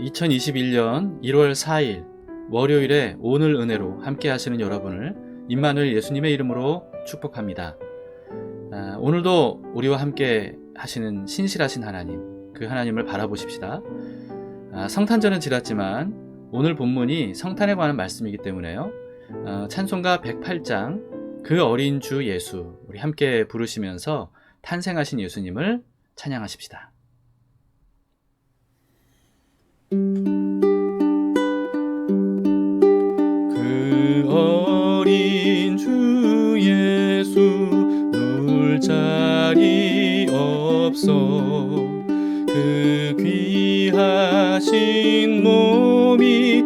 2021년 1월 4일 월요일에 오늘 은혜로 함께 하시는 여러분을 임마누엘 예수님의 이름으로 축복합니다. 아, 오늘도 우리와 함께 하시는 신실하신 하나님, 그 하나님을 바라보십시다. 아, 성탄절은 지났지만 오늘 본문이 성탄에 관한 말씀이기 때문에요. 아, 찬송가 108장 그 어린 주 예수 우리 함께 부르시면서 탄생하신 예수님을 찬양하십시다. 자리 없어. 그 귀하신 몸이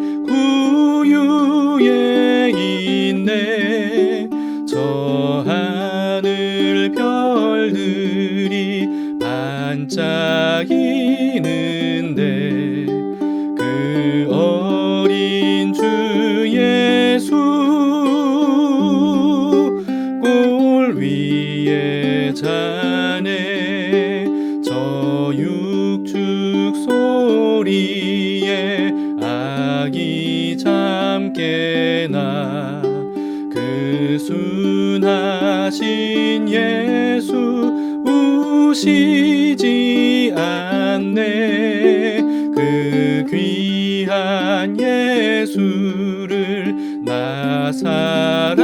우시지 않네. 그 귀한 예수를 나 사랑하니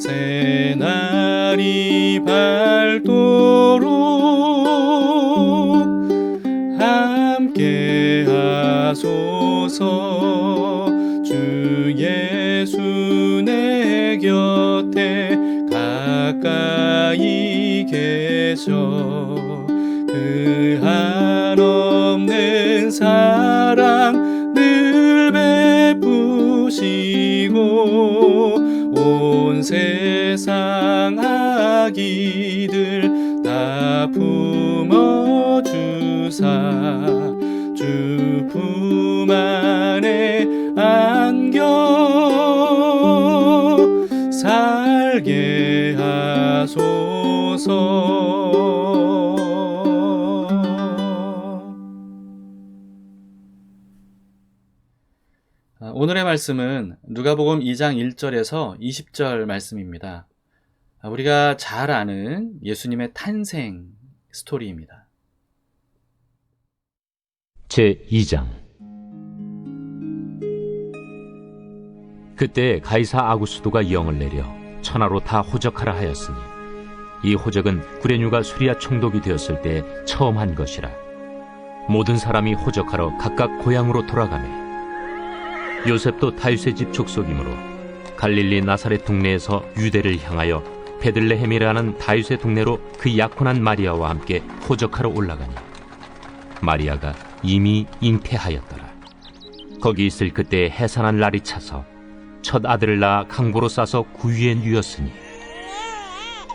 새날이 밝도록 함께 하소서. 주 예수 내 곁에 가까이 계셔. 그 한없는 사랑 늘 베푸시고 온 세상 아기들 다 품어주사. 주 품 안에 안 오늘의 말씀은 누가복음 2장 1절에서 20절 말씀입니다. 아, 우리가 잘 아는 예수님의 탄생 스토리입니다. 제 2장 그때 가이사 아구스도가 영을 내려 천하로 다 호적하라 하였으니 이 호적은 구레뉴가 수리아 총독이 되었을 때 처음 한 것이라 모든 사람이 호적하러 각각 고향으로 돌아가매 요셉도 다윗의 집 족속이므로 갈릴리 나사렛 동네에서 유대를 향하여 베들레헴이라는 다윗의 동네로 그 약혼한 마리아와 함께 호적하러 올라가니 마리아가 이미 잉태하였더라. 거기 있을 그때 해산한 날이 차서 첫 아들을 낳아 강보로 싸서 구유에 누였으니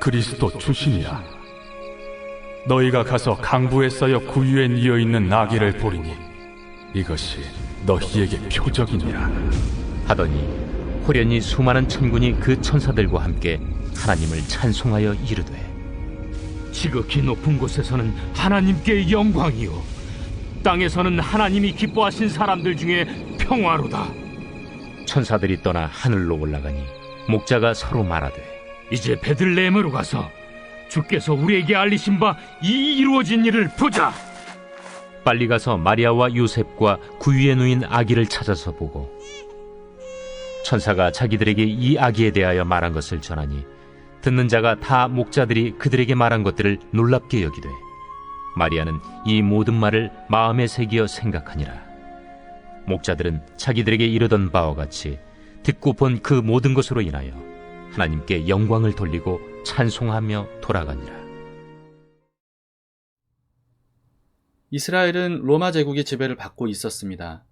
그리스도 주시니라. 너희가 가서 강부에 쌓여 구유에 뉘어 있는 나귀를 보리니 이것이 너희에게 표적이니라. 하더니 호련히 수많은 천군이 그 천사들과 함께 하나님을 찬송하여 이르되 지극히 높은 곳에서는 하나님께 영광이요 땅에서는 하나님이 기뻐하신 사람들 중에 평화로다 천사들이 떠나 하늘로 올라가니 목자가 서로 말하되 이제 베들레헴으로 가서 주께서 우리에게 알리신 바 이 이루어진 일을 보자. 빨리 가서 마리아와 요셉과 구유에 누인 아기를 찾아서 보고 천사가 자기들에게 이 아기에 대하여 말한 것을 전하니 듣는 자가 다 목자들이 그들에게 말한 것들을 놀랍게 여기되 마리아는 이 모든 말을 마음에 새기어 생각하니라. 목자들은 자기들에게 이르던 바와 같이 듣고 본 그 모든 것으로 인하여 하나님께 영광을 돌리고 찬송하며 돌아가니라 이스라엘은 로마 제국의 지배를 받고 있었습니다.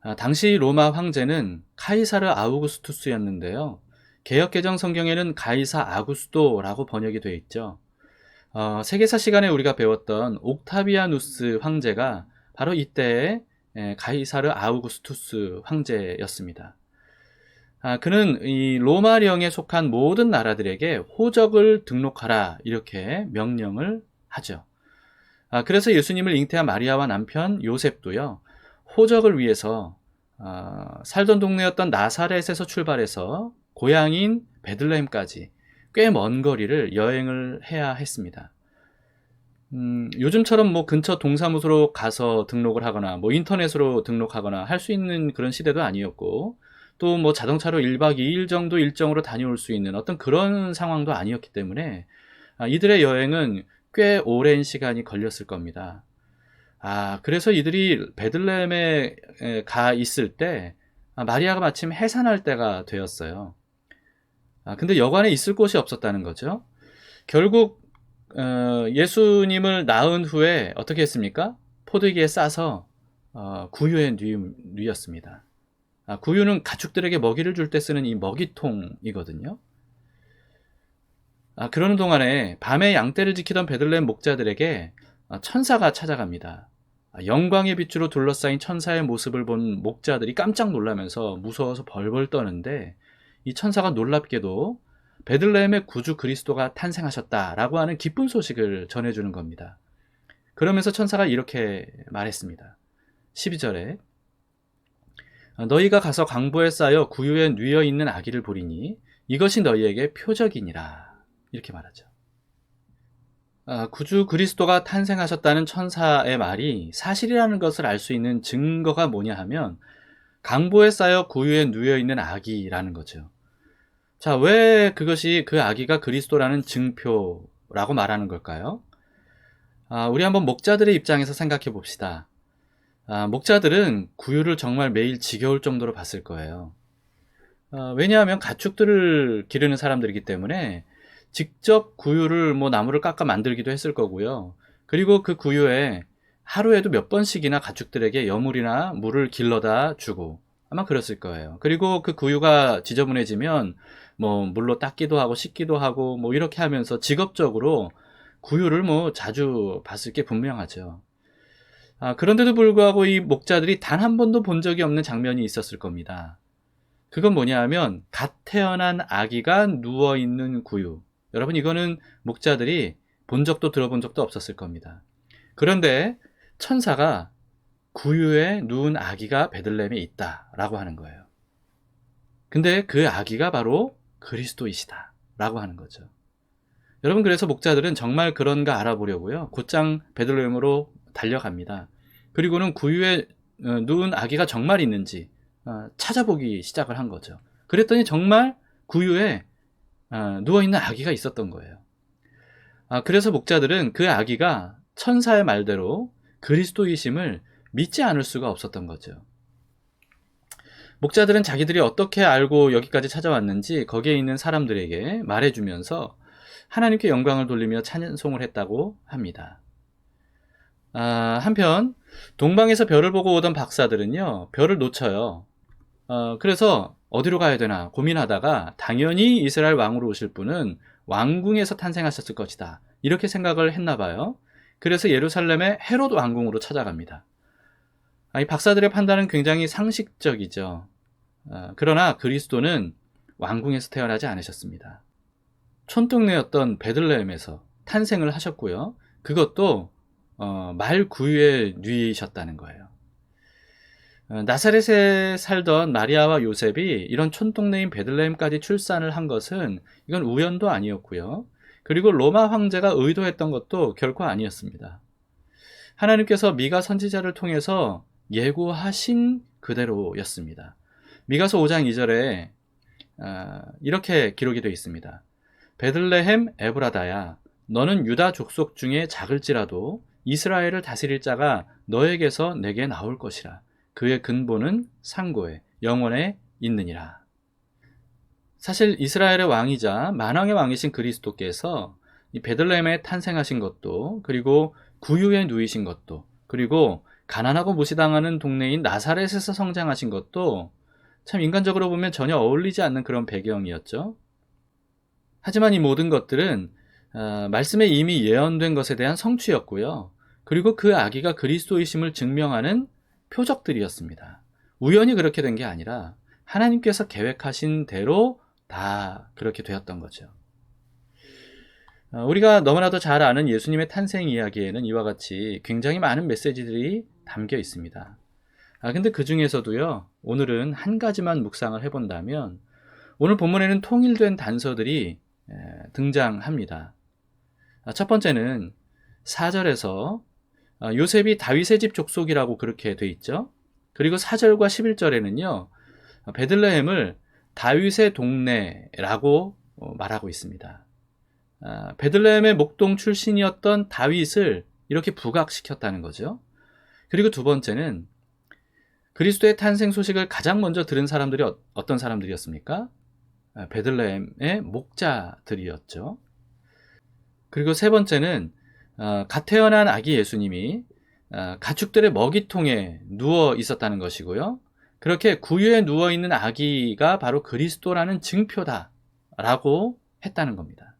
아, 당시 로마 황제는 카이사르 아우구스투스였는데요. 개혁개정 성경에는 가이사 아구스도라고 번역이 되어 있죠. 어, 세계사 시간에 우리가 배웠던 옥타비아누스 황제가 바로 이때의 에, 가이사르 아우구스투스 황제였습니다. 아, 그는 이 로마령에 속한 모든 나라들에게 호적을 등록하라 이렇게 명령을 하죠. 아, 그래서 예수님을 잉태한 마리아와 남편 요셉도요 호적을 위해서 아, 살던 동네였던 나사렛에서 출발해서 고향인 베들레헴까지 꽤 먼 거리를 여행을 해야 했습니다. 음, 요즘처럼 뭐 근처 동사무소로 가서 등록을 하거나 뭐 인터넷으로 등록하거나 할 수 있는 그런 시대도 아니었고 또 뭐 자동차로 1박 2일 정도 일정으로 다녀올 수 있는 어떤 그런 상황도 아니었기 때문에 아, 이들의 여행은 꽤 오랜 시간이 걸렸을 겁니다. 아, 그래서 이들이 베들레헴에 에, 가 있을 때 아, 마리아가 마침 해산할 때가 되었어요. 아, 근데 여관에 있을 곳이 없었다는 거죠. 결국 어, 예수님을 낳은 후에 어떻게 했습니까? 포도기에 싸서 어, 구유에 뉘, 뉘었습니다. 아, 구유는 가축들에게 먹이를 줄 때 쓰는 이 먹이통이거든요. 아, 그러는 동안에 밤에 양떼를 지키던 베들레헴 목자들에게 아, 천사가 찾아갑니다. 아, 영광의 빛으로 둘러싸인 천사의 모습을 본 목자들이 깜짝 놀라면서 무서워서 벌벌 떠는데 이 천사가 놀랍게도 베들레헴의 구주 그리스도가 탄생하셨다라고 하는 기쁜 소식을 전해주는 겁니다. 그러면서 천사가 이렇게 말했습니다. 12절에 너희가 가서 강보에 쌓여 구유에 뉘어 있는 아기를 보리니 이것이 너희에게 표적이니라 이렇게 말하죠. 아, 구주 그리스도가 탄생하셨다는 천사의 말이 사실이라는 것을 알 수 있는 증거가 뭐냐 하면 강보에 쌓여 구유에 누여 있는 아기라는 거죠. 자, 왜 그것이 그 아기가 그리스도라는 증표라고 말하는 걸까요? 아, 우리 한번 목자들의 입장에서 생각해 봅시다. 아, 목자들은 구유를 정말 매일 지겨울 정도로 봤을 거예요. 아, 왜냐하면 가축들을 기르는 사람들이기 때문에 직접 구유를 뭐 나무를 깎아 만들기도 했을 거고요. 그리고 그 구유에 하루에도 몇 번씩이나 가축들에게 여물이나 물을 길러다 주고 아마 그랬을 거예요. 그리고 그 구유가 지저분해지면 뭐 물로 닦기도 하고 씻기도 하고 뭐 이렇게 하면서 직업적으로 구유를 뭐 자주 봤을 게 분명하죠. 아, 그런데도 불구하고 이 목자들이 단 한 번도 본 적이 없는 장면이 있었을 겁니다. 그건 뭐냐 하면 갓 태어난 아기가 누워 있는 구유. 여러분 이거는 목자들이 본 적도 들어본 적도 없었을 겁니다. 그런데 천사가 구유에 누운 아기가 베들레헴에 있다라고 하는 거예요. 근데 그 아기가 바로 그리스도이시다라고 하는 거죠. 여러분 그래서 목자들은 정말 그런가 알아보려고요. 곧장 베들레헴으로 달려갑니다. 그리고는 구유에 어, 누운 아기가 정말 있는지 어, 찾아보기 시작을 한 거죠. 그랬더니 정말 구유에 어, 누워있는 아기가 있었던 거예요. 아, 그래서 목자들은 그 아기가 천사의 말대로 그리스도이심을 믿지 않을 수가 없었던 거죠. 목자들은 자기들이 어떻게 알고 여기까지 찾아왔는지 거기에 있는 사람들에게 말해주면서 하나님께 영광을 돌리며 찬송을 했다고 합니다. 아, 한편 동방에서 별을 보고 오던 박사들은요 별을 놓쳐요. 어, 그래서 어디로 가야 되나 고민하다가 당연히 이스라엘 왕으로 오실 분은 왕궁에서 탄생하셨을 것이다. 이렇게 생각을 했나 봐요. 그래서 예루살렘의 헤롯 왕궁으로 찾아갑니다. 아, 이 박사들의 판단은 굉장히 상식적이죠. 어, 그러나 그리스도는 왕궁에서 태어나지 않으셨습니다. 촌동네였던 베들레헴에서 탄생을 하셨고요. 그것도 어, 말 구유에 누이셨다는 거예요. 어, 나사렛에 살던 마리아와 요셉이 이런 촌동네인 베들레헴까지 출산을 한 것은 이건 우연도 아니었고요. 그리고 로마 황제가 의도했던 것도 결코 아니었습니다. 하나님께서 미가 선지자를 통해서 예고하신 그대로였습니다. 미가서 5장 2절에 어, 이렇게 기록이 되어 있습니다. 베들레헴 에브라다야 너는 유다 족속 중에 작을지라도 이스라엘을 다스릴 자가 너에게서 내게 나올 것이라. 그의 근본은 상고에 영원에 있느니라. 사실 이스라엘의 왕이자 만왕의 왕이신 그리스도께서 이 베들레헴에 탄생하신 것도 그리고 구유에 누이신 것도 그리고 가난하고 무시당하는 동네인 나사렛에서 성장하신 것도 참 인간적으로 보면 전혀 어울리지 않는 그런 배경이었죠. 하지만 이 모든 것들은 어, 말씀에 이미 예언된 것에 대한 성취였고요. 그리고 그 아기가 그리스도이심을 증명하는 표적들이었습니다. 우연히 그렇게 된 게 아니라 하나님께서 계획하신 대로 다 그렇게 되었던 거죠. 어, 우리가 너무나도 잘 아는 예수님의 탄생 이야기에는 이와 같이 굉장히 많은 메시지들이 담겨 있습니다. 아, 근데 그 중에서도요, 오늘은 한 가지만 묵상을 해본다면, 오늘 본문에는 통일된 단서들이 에, 등장합니다. 아, 첫 번째는 4절에서 아, 요셉이 다윗의 집 족속이라고 그렇게 돼 있죠. 그리고 4절과 11절에는요, 베들레헴을 다윗의 동네라고 어, 말하고 있습니다. 아, 베들레헴의 목동 출신이었던 다윗을 이렇게 부각시켰다는 거죠. 그리고 두 번째는 그리스도의 탄생 소식을 가장 먼저 들은 사람들이 어- 어떤 사람들이었습니까? 아, 베들레헴의 목자들이었죠. 그리고 세 번째는 어, 갓 태어난 아기 예수님이 어, 가축들의 먹이통에 누워 있었다는 것이고요. 그렇게 구유에 누워 있는 아기가 바로 그리스도라는 증표다라고 했다는 겁니다.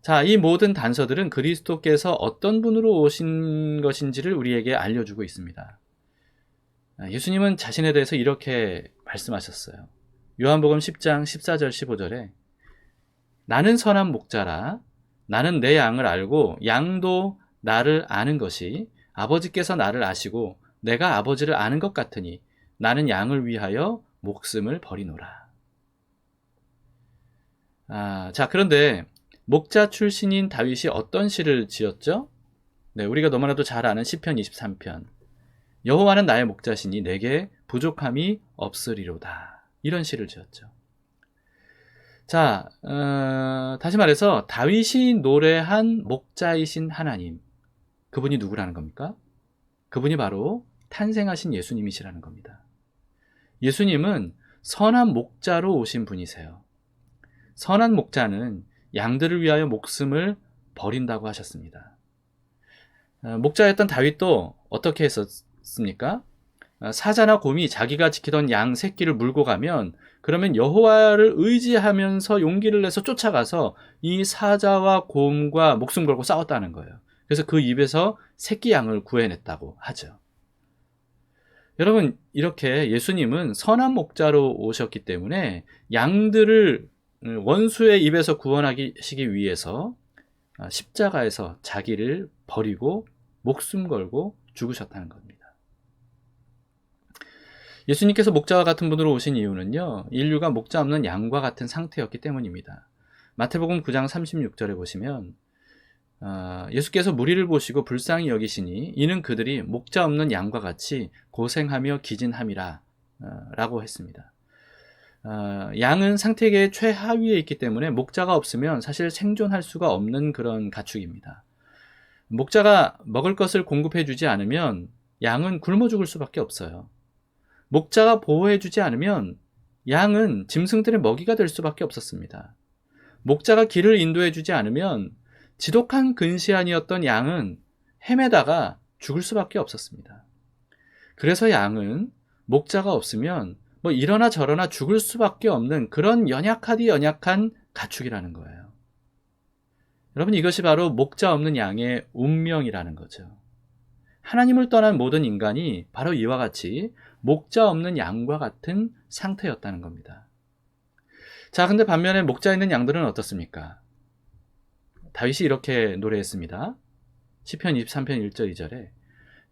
자, 이 모든 단서들은 그리스도께서 어떤 분으로 오신 것인지를 우리에게 알려주고 있습니다. 아, 예수님은 자신에 대해서 이렇게 말씀하셨어요. 요한복음 10장 14절 15절에 나는 선한 목자라 나는 내 양을 알고 양도 나를 아는 것이 아버지께서 나를 아시고 내가 아버지를 아는 것 같으니 나는 양을 위하여 목숨을 버리노라. 아, 자, 그런데 목자 출신인 다윗이 어떤 시를 지었죠? 네, 우리가 너무나도 잘 아는 시편 23편. 여호와는 나의 목자시니 내게 부족함이 없으리로다. 이런 시를 지었죠. 자, 어, 다시 말해서 다윗이 노래한 목자이신 하나님. 그분이 누구라는 겁니까? 그분이 바로 탄생하신 예수님이시라는 겁니다. 예수님은 선한 목자로 오신 분이세요. 선한 목자는 양들을 위하여 목숨을 버린다고 하셨습니다. 어, 목자였던 다윗도 어떻게 했었습니까? 어, 사자나 곰이 자기가 지키던 양 새끼를 물고 가면 그러면 여호와를 의지하면서 용기를 내서 쫓아가서 이 사자와 곰과 목숨 걸고 싸웠다는 거예요. 그래서 그 입에서 새끼 양을 구해냈다고 하죠. 여러분, 이렇게 예수님은 선한 목자로 오셨기 때문에 양들을 원수의 입에서 구원하시기 위해서 아, 십자가에서 자기를 버리고 목숨 걸고 죽으셨다는 겁니다. 예수님께서 목자와 같은 분으로 오신 이유는요, 인류가 목자 없는 양과 같은 상태였기 때문입니다. 마태복음 9장 36절에 보시면, 아, 예수께서 무리를 보시고 불쌍히 여기시니 이는 그들이 목자 없는 양과 같이 고생하며 기진함이라 어, 라고 했습니다. 어, 양은 생태계의 최하위에 있기 때문에 목자가 없으면 사실 생존할 수가 없는 그런 가축입니다. 목자가 먹을 것을 공급해 주지 않으면 양은 굶어 죽을 수밖에 없어요. 목자가 보호해 주지 않으면 양은 짐승들의 먹이가 될 수밖에 없었습니다. 목자가 길을 인도해 주지 않으면 지독한 근시안이었던 양은 헤매다가 죽을 수밖에 없었습니다. 그래서 양은 목자가 없으면 뭐 이러나 저러나 죽을 수밖에 없는 그런 연약하디 연약한 가축이라는 거예요. 여러분 이것이 바로 목자 없는 양의 운명이라는 거죠. 하나님을 떠난 모든 인간이 바로 이와 같이 목자 없는 양과 같은 상태였다는 겁니다. 자, 근데 반면에 목자 있는 양들은 어떻습니까? 다윗이 이렇게 노래했습니다. 시편 23편 1절 2절에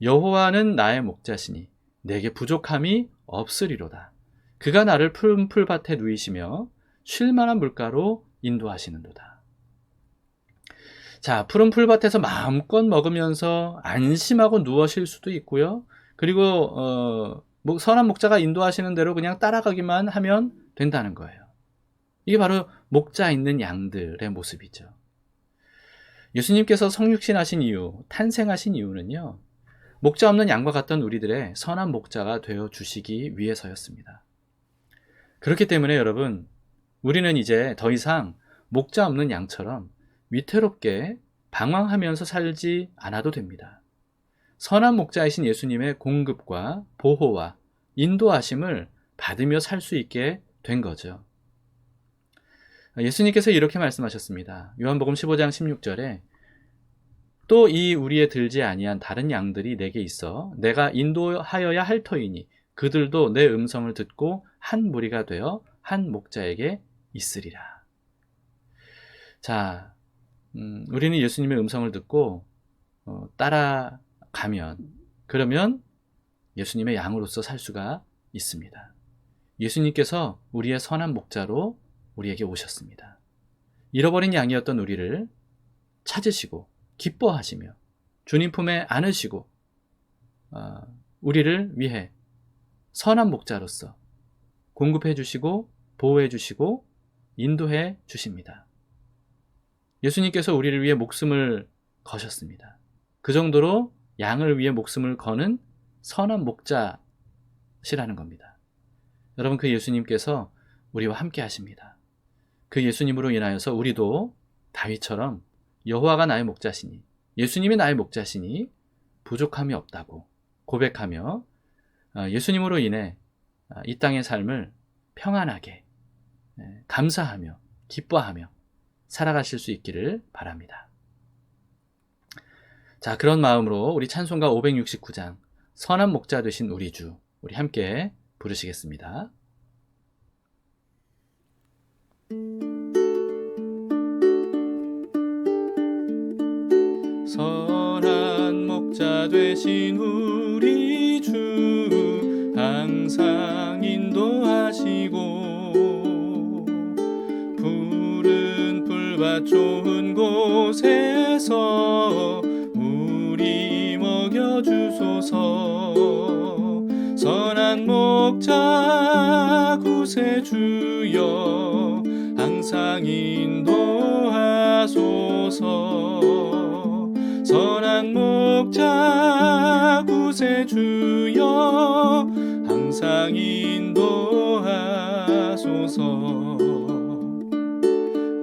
여호와는 나의 목자시니 내게 부족함이 없으리로다. 그가 나를 푸른 풀밭에 누이시며 쉴 만한 물가로 인도하시는도다. 자, 푸른 풀밭에서 마음껏 먹으면서 안심하고 누워 쉴 수도 있고요. 그리고 어, 뭐 선한 목자가 인도하시는 대로 그냥 따라가기만 하면 된다는 거예요. 이게 바로 목자 있는 양들의 모습이죠. 예수님께서 성육신하신 이유, 탄생하신 이유는요. 목자 없는 양과 같던 우리들의 선한 목자가 되어 주시기 위해서였습니다. 그렇기 때문에 여러분, 우리는 이제 더 이상 목자 없는 양처럼 위태롭게 방황하면서 살지 않아도 됩니다. 선한 목자이신 예수님의 공급과 보호와 인도하심을 받으며 살 수 있게 된 거죠. 예수님께서 이렇게 말씀하셨습니다. 요한복음 15장 16절에 또 이 우리에 들지 아니한 다른 양들이 내게 있어 내가 인도하여야 할 터이니 그들도 내 음성을 듣고 한 무리가 되어 한 목자에게 있으리라. 자, 음, 우리는 예수님의 음성을 듣고 어, 따라가면 그러면 예수님의 양으로서 살 수가 있습니다. 예수님께서 우리의 선한 목자로 우리에게 오셨습니다. 잃어버린 양이었던 우리를 찾으시고 기뻐하시며 주님 품에 안으시고 어, 우리를 위해 선한 목자로서 공급해 주시고 보호해 주시고 인도해 주십니다. 예수님께서 우리를 위해 목숨을 거셨습니다. 그 정도로 양을 위해 목숨을 거는 선한 목자시라는 겁니다. 여러분 그 예수님께서 우리와 함께 하십니다. 그 예수님으로 인하여서 우리도 다윗처럼 여호와가 나의 목자시니 예수님이 나의 목자시니 부족함이 없다고 고백하며 어, 예수님으로 인해 어, 이 땅의 삶을 평안하게 예, 감사하며 기뻐하며 살아가실 수 있기를 바랍니다. 자, 그런 마음으로 우리 찬송가 569장 선한 목자 되신 우리 주 우리 함께 부르시겠습니다. 선한 목자 되신 우리 주 항상 좋은 곳에서 우리 먹여주소서. 선한 목자 구세주여 항상 인도하소서. 선한 목자 구세주여 항상 인도하소서.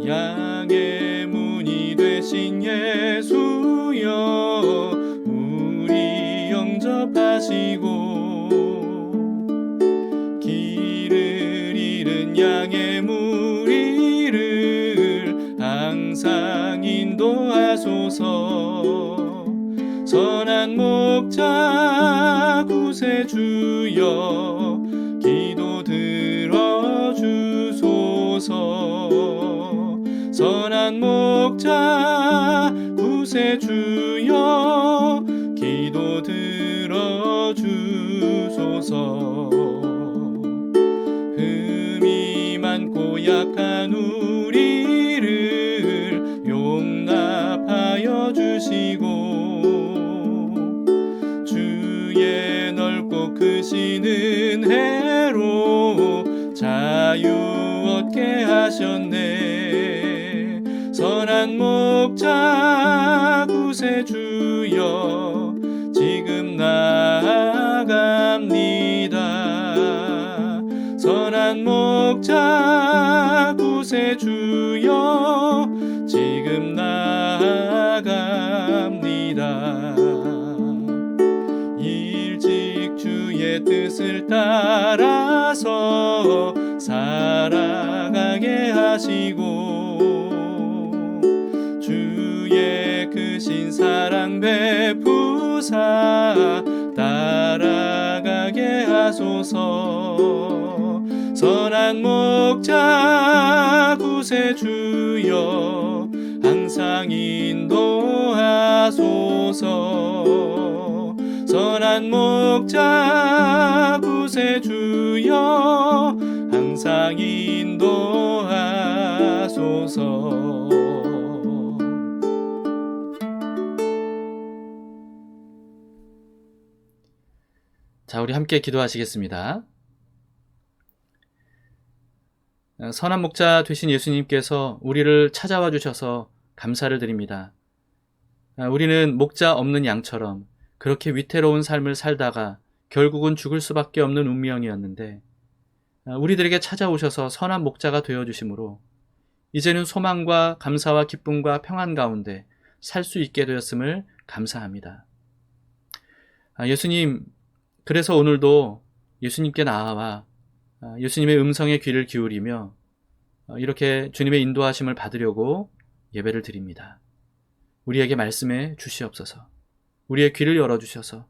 양의 되신 예수여 우리 영접하시고 길을 잃은 양의 무리를 항상 인도하소서. 선한 목자 구세주여 자 구세주여 기도 들어주소서. 흠이 많고 약한 우리를 용납하여 주시고 주의 넓고 크신 은혜로 자유 얻게 하셨네 선한 목자 구세주여 지금 나아갑니다. 선한 목자 구세주여 지금 나아갑니다. 일찍 주의 뜻을 따라서 살아가게 하시고 사랑 베푸사 따라가게 하소서. 선한 목자 구세주여 항상 인도하소서. 선한 목자 구세주여 항상 인도하소서 우리 함께 기도하시겠습니다. 어, 선한 목자 되신 예수님께서 우리를 찾아와 주셔서 감사를 드립니다. 아, 우리는 목자 없는 양처럼 그렇게 위태로운 삶을 살다가 결국은 죽을 수밖에 없는 운명이었는데 아, 우리들에게 찾아오셔서 선한 목자가 되어 주심으로 이제는 소망과 감사와 기쁨과 평안 가운데 살 수 있게 되었음을 감사합니다. 아, 예수님, 그래서 오늘도 예수님께 나아와 아, 예수님의 음성에 귀를 기울이며 어, 이렇게 주님의 인도하심을 받으려고 예배를 드립니다. 우리에게 말씀해 주시옵소서. 우리의 귀를 열어 주셔서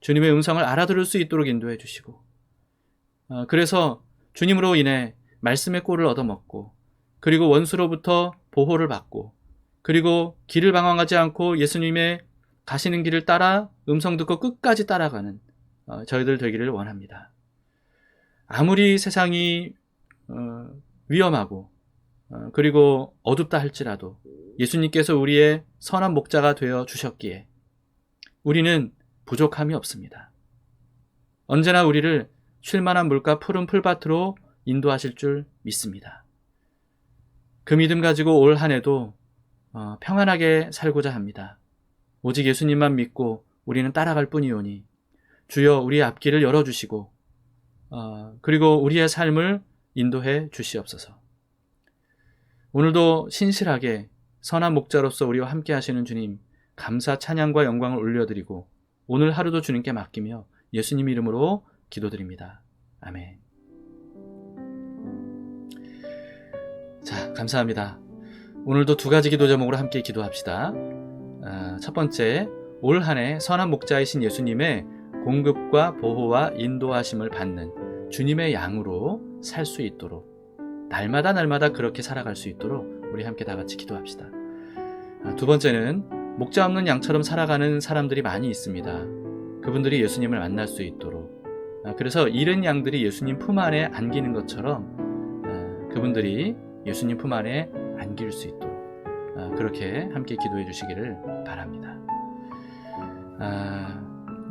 주님의 음성을 알아들을 수 있도록 인도해 주시고 어, 그래서 주님으로 인해 말씀의 꼴을 얻어먹고 그리고 원수로부터 보호를 받고 그리고 길을 방황하지 않고 예수님의 가시는 길을 따라 음성 듣고 끝까지 따라가는 어, 저희들 되기를 원합니다. 아무리 세상이 어, 위험하고 어, 그리고 어둡다 할지라도 예수님께서 우리의 선한 목자가 되어 주셨기에 우리는 부족함이 없습니다. 언제나 우리를 쉴만한 물가 푸른 풀밭으로 인도하실 줄 믿습니다. 그 믿음 가지고 올 한 해도 어, 평안하게 살고자 합니다. 오직 예수님만 믿고 우리는 따라갈 뿐이오니 주여 우리의 앞길을 열어주시고 어, 그리고 우리의 삶을 인도해 주시옵소서. 오늘도 신실하게 선한 목자로서 우리와 함께 하시는 주님 감사 찬양과 영광을 올려드리고 오늘 하루도 주님께 맡기며 예수님 이름으로 기도드립니다. 아멘. 자, 감사합니다. 오늘도 두 가지 기도 제목으로 함께 기도합시다. 아, 첫 번째, 올 한 해 선한 목자이신 예수님의 공급과 보호와 인도하심을 받는 주님의 양으로 살 수 있도록 날마다 날마다 그렇게 살아갈 수 있도록 우리 함께 다 같이 기도합시다. 아, 두 번째는 목자 없는 양처럼 살아가는 사람들이 많이 있습니다. 그분들이 예수님을 만날 수 있도록 아, 그래서 잃은 양들이 예수님 품 안에 안기는 것처럼 아, 그분들이 예수님 품 안에 안길 수 있도록 아, 그렇게 함께 기도해 주시기를 바랍니다. 아,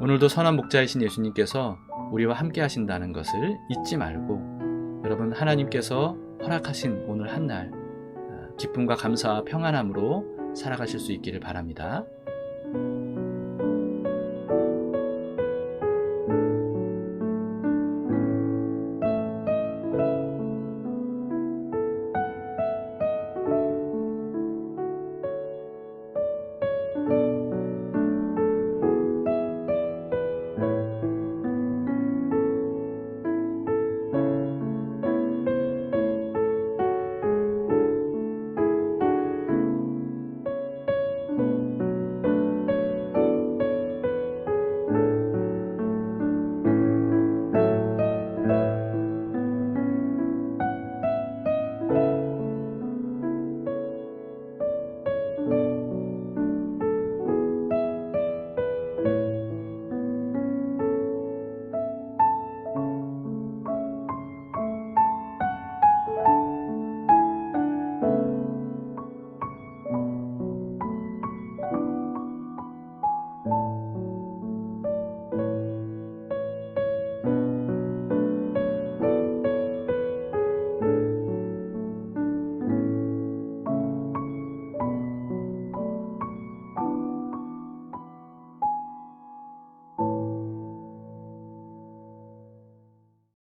오늘도 선한 목자이신 예수님께서 우리와 함께 하신다는 것을 잊지 말고 여러분 하나님께서 허락하신 오늘 한날 아, 기쁨과 감사와 평안함으로 살아가실 수 있기를 바랍니다.